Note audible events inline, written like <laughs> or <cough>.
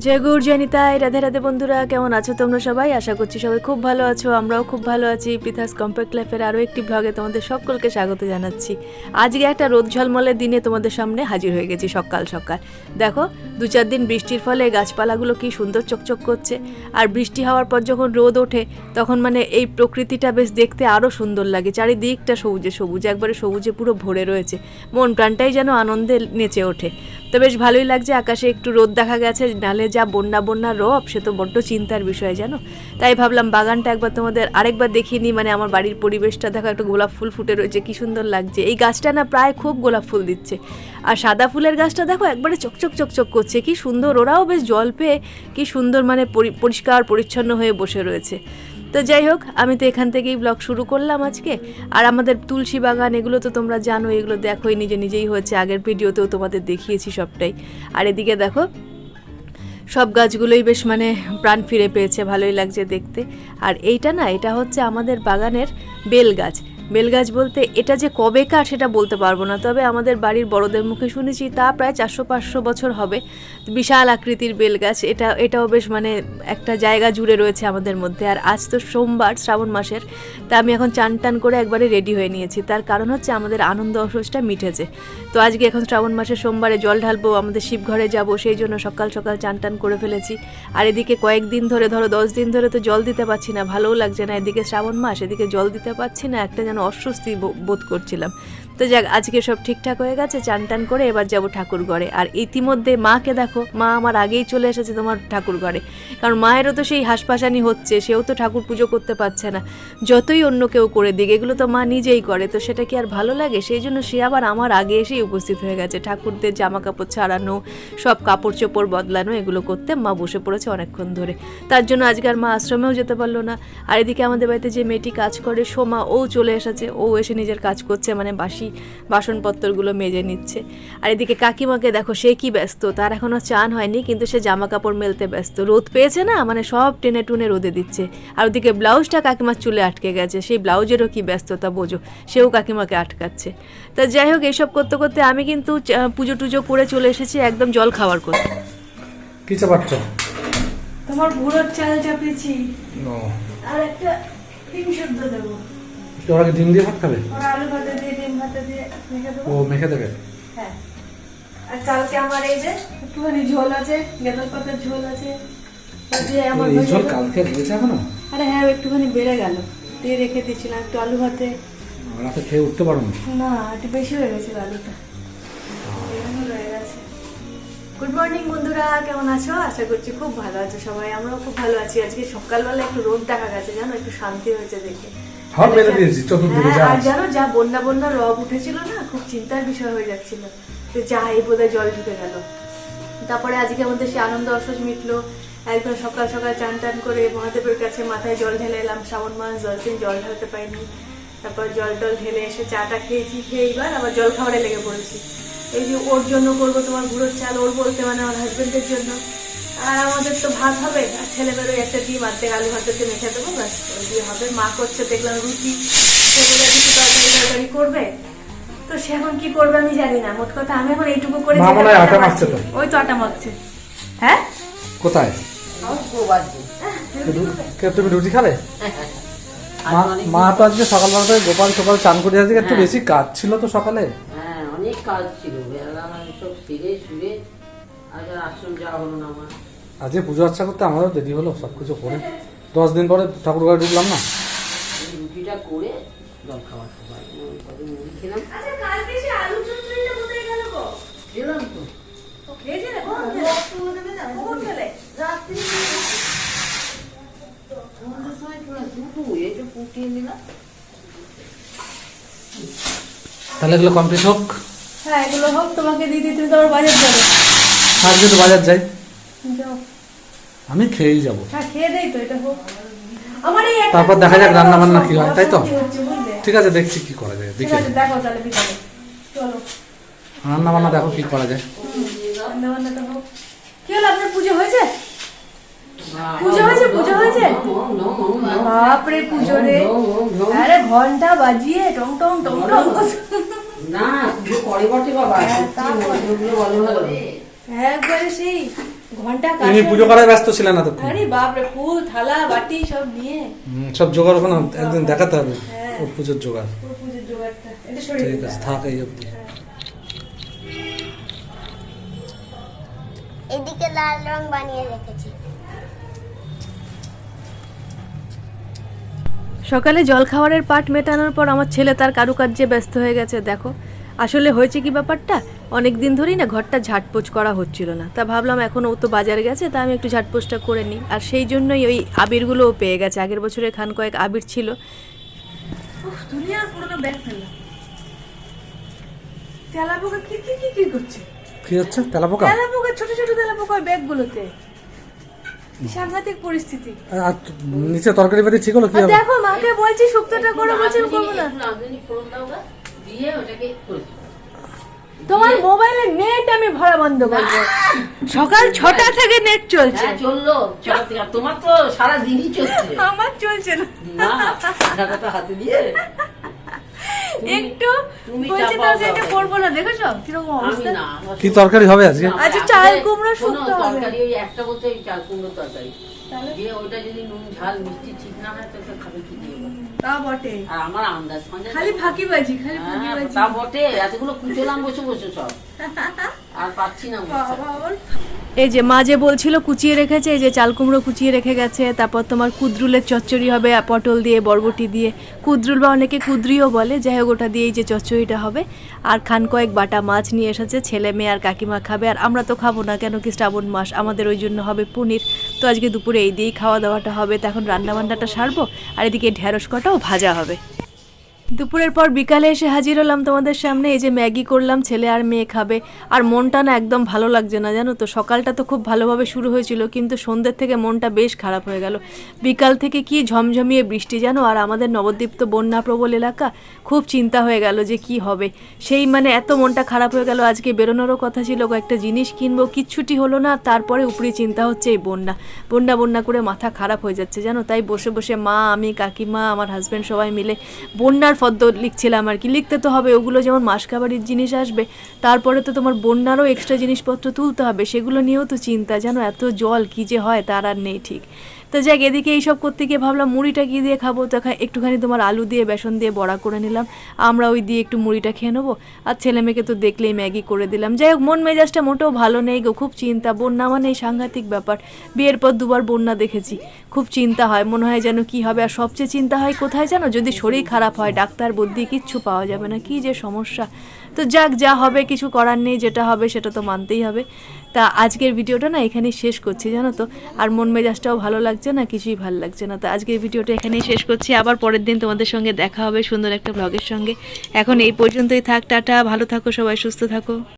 জয় গুর জয়নিতাই রাধে রাধে বন্ধুরা, কেমন আছো তোমরা সবাই? আশা করছি সবাই খুব ভালো আছো, আমরাও খুব ভালো আছি। পৃথাস কম্প্যাক্ট লাইফের আরও একটি ব্লগে তোমাদের সকলকে স্বাগত জানাচ্ছি। আজকে একটা রোদ ঝলমলের দিনে তোমাদের সামনে হাজির হয়ে গেছি সকাল সকাল। দেখো, দু চার দিন বৃষ্টির ফলে গাছপালাগুলো কি সুন্দর চকচক করছে। আর বৃষ্টি হওয়ার পর যখন রোদ ওঠে, তখন মানে এই প্রকৃতিটা বেশ দেখতে আরও সুন্দর লাগে। চারিদিকটা সবুজে সবুজ, একবারে সবুজে পুরো ভরে রয়েছে। মন প্রাণটাই যেন আনন্দে নেচে ওঠে। তো বেশ ভালোই লাগছে, আকাশে একটু রোদ দেখা গেছে নালে যা বন্যা বন্যা রব, সে তো বড্ড চিন্তার বিষয়, জানো? তাই ভাবলাম বাগানটা একবার তোমাদের আরেকবার দেখিয়ে নিই মানে আমার বাড়ির পরিবেশটা দেখো, একটা গোলাপ ফুল ফুটে রয়েছে, কি সুন্দর লাগছে। এই গাছটা না প্রায় খুব গোলাপ ফুল দিচ্ছে। আর সাদা ফুলের গাছটা দেখো, একবারে চকচক চকচক করছে, কি সুন্দর, ওরাও বেশ জল পেয়ে, কি সুন্দর মানে পরি- পরিষ্কার, পরিচ্ছন্ন হয়ে বসে রয়েছে। তো যাই হোক, আমি তো এখান থেকেই ব্লগ শুরু করলাম আজকে। আর আমাদের তুলসী বাগান, এগুলো তো তোমরা জানো এগুলো দেখোই, নিজে নিজেই হয়েছে, আগের ভিডিওতেও তোমাদের দেখিয়েছি সবটাই। আর এদিকে দেখো সব গাছগুলোই বেশ মানে প্রাণ ফিরে পেয়েছে, ভালোই লাগছে দেখতে। আর এইটা না, এটা হচ্ছে আমাদের বাগানের বেল গাছ। বেল গাছ বলতে এটা যে কবেকার সেটা বলতে পারব না। তবে আমাদের বাড়ির বড়দের মুখে শুনেছি, তা প্রায় চারশো পাঁচশো বছর হবে। বিশাল আকৃতির বেল গাছ এটা, এটাও বেশ মানে একটা জায়গা জুড়ে রয়েছে আমাদের মধ্যে। আর আজ তো সোমবার, শ্রাবণ মাসের, তা আমি এখন চান টান করে একবারে রেডি হয়ে নিয়েছি। তার কারণ হচ্ছে আমাদের আনন্দ অসহজটা মিটেছে। তো আজকে এখন শ্রাবণ মাসের সোমবারে জল ঢালবো, আমাদের শিবঘরে যাব, সেই জন্য সকাল সকাল চান টান করে ফেলেছি। আর এদিকে কয়েকদিন ধরে, ধরো দশ দিন ধরে তো জল দিতে পারছি না, ভালোও লাগছে না। এদিকে শ্রাবণ মাস, এদিকে জল দিতে পারছি না, একটা যেন অস্বস্তি বোধ করছিলাম। তো যাক, আজকে সব ঠিকঠাক হয়ে গেছে, চান টান করে এবার যাব ঠাকুর ঘরে। আর ইতিমধ্যে মাকে দেখো, মা আমার আগেই চলে এসেছে তোমার ঠাকুর ঘরে। কারণ মায়েরও তো সেই হাসপাসানি হচ্ছে, সেও তো ঠাকুর পুজো করতে পারছে না। যতই অন্য কেউ করে দিক, এগুলো তো মা নিজেই করে, তো সেটা কি আর ভালো লাগে? সেই জন্য সে আবার আমার আগে এসেই উপস্থিত হয়ে গেছে। ঠাকুরদের জামা কাপড় ছাড়ানো, সব কাপড় চোপড় বদলানো, এগুলো করতে মা বসে পড়েছে অনেকক্ষণ ধরে। তার জন্য আজকে আর মা আশ্রমেও যেতে পারল না। আর এদিকে আমাদের বাড়িতে যে মেয়েটি কাজ করে, সোমা, ও চলে এসেছে। ও এসে নিজের কাজ করছে মানে বাসি বাসনপত্রগুলো মেজে নিচ্ছে। আর এদিকে কাকিমাকে দেখো সে কি ব্যস্ত? তার এখনও চান হয়নি কিন্তু সে জামা কাপড় মেলতে ব্যস্ত। রোদ পেয়েছে না? মানে সব টেনে টুনে রোদে দিচ্ছে। আর ওদিকে ব্লাউজটা কাকিমার চুলে আটকে গেছে। সেই ব্লাউজেরও কি ব্যস্ততা বোঝো? সেও কাকিমাকে আটকাচ্ছে। তা যাই হোক এইসব করতে করতে আমি কিন্তু পুজো টুজো করে চলে এসেছি একদম জল খাওয়ার করতে। কি চাপাচ্ছ? তোমার ভুড়োর চাল চাপিয়েছি। আর একটা ডিম সেদ্ধ দেবো। ওরা ডিম দিয়ে ভাত খাবে? ওরা আলু ভাতে দিয়ে ডিম ভাতে দিয়ে মেখে দেবো? ও মেখে দেবে? হ্যাঁ। আর কালকে আমার এই যে একটুখানি ঝোল আছে গেঁদাল পাতার ঝোল আছে। আমার ঝোল কালকে রয়েছে এখনও? আরে হ্যাঁ একটুখানি বেড়ে গেল। দিয়ে রেখে দিয়েছিলাম একটু আলু ভাতে। রাতে খেয়ে উঠতে পারো না? একটু বেশি হয়ে গেছিল আলুটা। রয়ে গেছে। গুড মর্নিং বন্ধুরা কেমন আছো? আশা করছি খুব ভালো আছো সবাই। আমরাও খুব ভালো আছি। আজকে সকালবেলা একটু রোদ দেখা গেছে জানো? একটু শান্তি হয়েছে দেখে। হাওয়া মেরে দিয়েছি চতুর্দিকে হ্যাঁ, যা আর জানো যা বন্যা বন্যা রব উঠেছিল না খুব চিন্তার বিষয় হয়ে যাচ্ছিল যে যা এই বোধহয় জল ঢুকে গেল। তারপরে আজকে আমাদের সে আনন্দ অসহ্য মিটলো। একদম সকাল সকাল চান টান করে মহাদেবের কাছে মাথায় জল ঢেলে এলাম। শ্রাবণ মাস দশ দিন জল ঢালতে পারিনি। তারপর জল টল ঢেলে এসে চাটা খেয়েছি খেয়ে এইবার আবার জল খাবারে লেগে পড়েছি। এই যে ওর জন্য করব তোমার গুঁড়োর চাল ওর বলতে মানে আমার হাজবেন্ডের জন্য। আর আমাদের তো ভাত হবে আর ছেলে বেরোয় একটা ডিম আর্ধেক আলু ভাতেতে মেখে দেবো ব্যাস দিয়ে হবে। মা করছে দেখলাম রুটি। কিছু তরকারি তরকারি করবে। তো সে এখন কি করবে আমি জানি না মোট কথা আমি এখন এইটুকু করে আটা মাখছে তো। ওই তো আটা মাখছে। হ্যাঁ? কোথায়? তুমি রুটি খাবে? <laughs> মা- তো আজকে সকালবেলা থেকে গোপাল সকাল চান করে আজকে একটু হ্যাঁ। বেশি কাজ ছিল তো সকালে। হ্যাঁ অনেক কাজ ছিল। বেলা মানে সব ফিরে শুয়ে আজ আর আশ্রম যাওয়া হলো না আমার। আজকে পুজো আর্চা করতে আমারও দেরি হলো সবকিছু করে। দশ দিন পরে ঠাকুর ঘরে ঢুকলাম না? রুটিটা করে জল খাওয়ার সময় কত মুড়ি খেলাম। আচ্ছা তো। তাহলে এগুলো কমপ্লিট হোক। হ্যাঁ এগুলো হোক তোমাকে দিদি তুমি তো আবার বাজার যাবে। আজকে তো বাজার যাই। আমি খেয়েই যাব। হ্যাঁ খেয়ে দেই তো এটা হোক। আমার এই তারপর দেখা যাক রান্না বান্না কি হয়, তাই তো? ঠিক আছে দেখছি কি করা যায় দেখি দেখো তাহলে বিকালে। চলো। রান্না বান্না দেখো কি করা যায়। রান্না বান্নাটা হোক। কি হলো আপনার পুজো হয়েছে? পুজো হয়েছে, পুজো হয়েছে? বাপরে পুজো রে। আরে ঘণ্টা বাজিয়ে টং টং টং টং। না পুজো করে বটে বাবা। হ্যাঁ, ভালো একবারে সেই। ঘণ্টা তুমি পুজো করায় ব্যস্ত ছিলেন না তো আরে বাপরে ফুল থালা বাটি সব নিয়ে। সব জোগাড় ওখানে একদিন দেখাতে হবে। ও পুজোর জোগাড়। পুরো পুজোর জোগাড়টা। এটা সরিয়ে ঠিক আছে থাক এই অবধি। এদিকে লাল রং বানিয়ে রেখেছি। সকালে জল খাবারের পাট মেটানোর পর আমার ছেলে তার কারুকার্যে ব্যস্ত হয়ে গেছে দেখো। আসলে হয়েছে কি ব্যাপারটা? অনেক দিন ধরেই না ঘরটা ঝাটপোছ করা হচ্ছিল না। তা ভাবলাম এখন ও তো বাজারে গেছে তা আমি একটু ঝাটপোছটা করে নিই। আর সেই জন্যই ওই আবিরগুলোও পেয়ে গেছে। আগের বছরে খান কয়েক আবির ছিল। দুনিয়ার পুরোনো ব্যাগ ফেললাম। তেলাপোকা কি কি কি কি করছে? কি হচ্ছে? তেলাপোকা? তেলাপোকা ছোট ছোট তেলাপোকা ব্যাগগুলোতে। কি সাংঘাতিক পরিস্থিতি। আর নিচে তরকারি পাতি ঠিক হলো কি দেখো মাকে বলছি শুক্তোটা করে বলছি করব না। দিয়ে ওটাকে। তোমার মোবাইলে নেট আমি ভরা বন্ধ করব। সকাল ছটা থেকে নেট চলছে। হ্যাঁ চলল। তোমার তো সারা দিনই চলছে। আমার চলছে না। হাতে দিয়ে। একটু বলছি চাপাও তো এটা করব না দেখেছ? কীরকম অবস্থা? কি তরকারি হবে আজকে? আচ্ছা, চাল কুমড়ো শোনো, শুক্তো হবে। তরকারি ওই একটা বলতে চাল কুমড়ো তরকারি। তাহলে? দিয়ে ওইটা যদি নুন ঝাল মিষ্টি ঠিক না হয় তাহলে খাবে কি? তা বটে। আর আমার আন্দাজ খালি ফাঁকি বাজি খালি ফাঁকি হ্যাঁ, তা বটে এতগুলো কুচলাম বসে বসে সব। <laughs> আর এই যে মা যে বলছিল কুচিয়ে রেখেছে, এই যে চাল কুমড়ো কুচিয়ে রেখে গেছে, তারপর তোমার কুদ্রুলের চচ্চড়ি হবে পটল দিয়ে, বরবটি দিয়ে। কুদ্রুল বা অনেকে কুদ্রিও বলে, যাই হোক ওটা দিয়ে এই যে চচ্চড়িটা হবে। আর খান কয়েক বাটা মাছ নিয়ে এসেছে, ছেলে মেয়ে আর কাকিমা খাবে, আর আমরা তো খাব না কেন কি শ্রাবণ মাস, আমাদের ওই জন্য হবে পনির। তো আজকে দুপুরে এই দিয়েই খাওয়া দাওয়াটা হবে, তো এখন রান্না বান্নাটা সারবো, আর এদিকে ঢ্যাঁড়স কটাও ভাজা হবে। দুপুরের পর বিকালে এসে হাজির হলাম তোমাদের সামনে। এই যে ম্যাগি করলাম, ছেলে আর মেয়ে খাবে। আর মনটা না একদম ভালো লাগছে না, জানো তো? সকালটা তো খুব ভালোভাবে শুরু হয়েছিল, কিন্তু সন্ধ্যের থেকে মনটা বেশ খারাপ হয়ে গেল। বিকাল থেকে কি ঝমঝমিয়ে বৃষ্টি, জানো? আর আমাদের নবদ্বীপ তো বন্যা প্রবল এলাকা, খুব চিন্তা হয়ে গেল যে কি হবে। সেই মানে এত মনটা খারাপ হয়ে গেল, আজকে বেরোনোরও কথা ছিল, কয়েকটা জিনিস কিনবো, কিচ্ছুটি হলো না, তারপরে উপরে চিন্তা হচ্ছে এই বন্যা। বন্যা বন্যা করে মাথা খারাপ হয়ে যাচ্ছে, জানো? তাই বসে বসে মা, আমি, কাকিমা, আমার হাজব্যান্ড সবাই মিলে বন্যার ফদ্দ লিখছিলাম আর কি। লিখতে তো হবে, ওগুলো যেমন মাসকাবাড়ির জিনিস আসবে, তারপরে তো তোমার বন্যারও এক্সট্রা জিনিসপত্র তুলতে হবে, সেগুলো নিয়েও তো চিন্তা, জানো, এত জল কী যে হয়, তার আর নেই ঠিক। তো যাক, এদিকে এইসব করতে গিয়ে ভাবলাম মুড়িটা কি দিয়ে খাব? তো একটুখানি তোমার আলু দিয়ে, বেসন দিয়ে বড়া করে নিলাম। আমরা ওই দিয়ে একটু মুড়িটা খেয়ে নেব। আর ছেলে মেয়েকে তো দেখলেই ম্যাগি করে দিলাম। যাই হোক, মন মেজাজটা মোটেও ভালো নেই গো, খুব চিন্তা। বন্যা মানে সাংঘাতিক ব্যাপার। বিয়ের পর দুবার বন্যা দেখেছি। খুব চিন্তা হয়, মনে হয় যেন কি হবে। আর সবচেয়ে চিন্তা হয় কোথায় জানো? যদি শরীর খারাপ হয়, ডাক্তার বুদ্ধি কিচ্ছু পাওয়া যাবে না। কি যে সমস্যা। তো যাক, যা হবে, কিছু করার নেই, যেটা হবে সেটা তো মানতেই হবে। তা আজকের ভিডিওটা না এখানেই শেষ করছি, জানো তো? আর মন মেজাজটাও ভালো লাগছে না, কিছুই ভালো লাগছে না। তো আজকের ভিডিওটা এখানেই শেষ করছি, আবার পরের দিন তোমাদের সঙ্গে দেখা হবে সুন্দর একটা ব্লগের সঙ্গে। এখন এই পর্যন্তই থাক, টাটা, ভালো থাকো সবাই, সুস্থ থাকো।